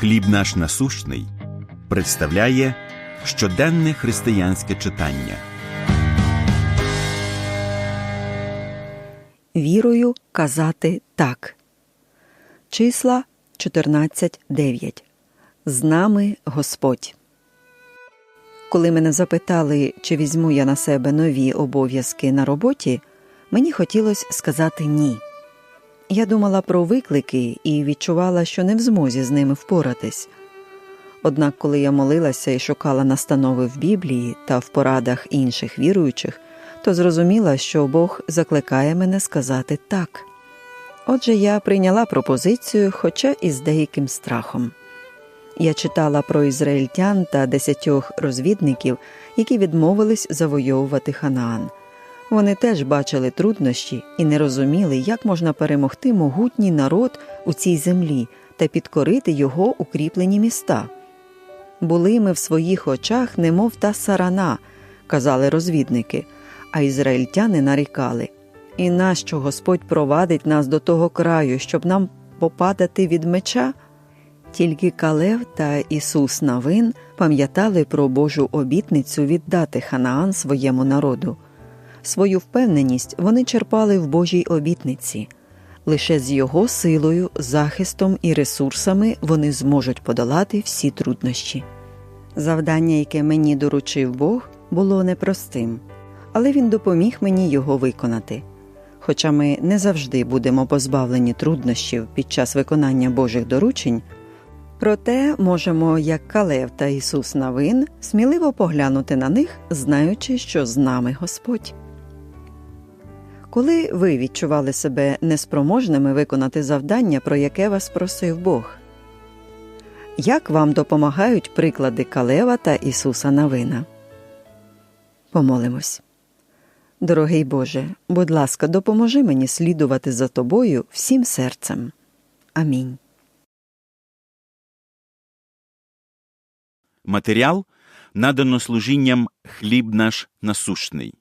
Хліб наш насущний представляє щоденне християнське читання. Вірою казати так. Числа 14.9. З нами Господь. Коли мене запитали, чи візьму я на себе нові обов'язки на роботі, мені хотілося сказати ні. Я думала про виклики і відчувала, що не в змозі з ними впоратись. Однак, коли я молилася і шукала настанови в Біблії та в порадах інших віруючих, то зрозуміла, що Бог закликає мене сказати так. Отже, я прийняла пропозицію, хоча і з деяким страхом. Я читала про ізраїльтян та десятьох розвідників, які відмовились завойовувати Ханаан. Вони теж бачили труднощі і не розуміли, як можна перемогти могутній народ у цій землі та підкорити його укріплені міста. Були ми в своїх очах, немов та сарана, казали розвідники, а ізраїльтяни нарікали. І нащо Господь провадить нас до того краю, щоб нам попадати від меча? Тільки Калев та Ісус Навин пам'ятали про Божу обітницю віддати Ханаан своєму народу. Свою впевненість вони черпали в Божій обітниці. Лише з його силою, захистом і ресурсами вони зможуть подолати всі труднощі. Завдання, яке мені доручив Бог, було непростим, але він допоміг мені його виконати. Хоча ми не завжди будемо позбавлені труднощів під час виконання Божих доручень, проте можемо, як Калев та Ісус Навин, сміливо поглянути на них, знаючи, що з нами Господь. Коли ви відчували себе неспроможними виконати завдання, про яке вас просив Бог? Як вам допомагають приклади Калева та Ісуса Навина? Помолимось. Дорогий Боже, будь ласка, допоможи мені слідувати за тобою всім серцем. Амінь. Матеріал надано служінням хліб наш насущний.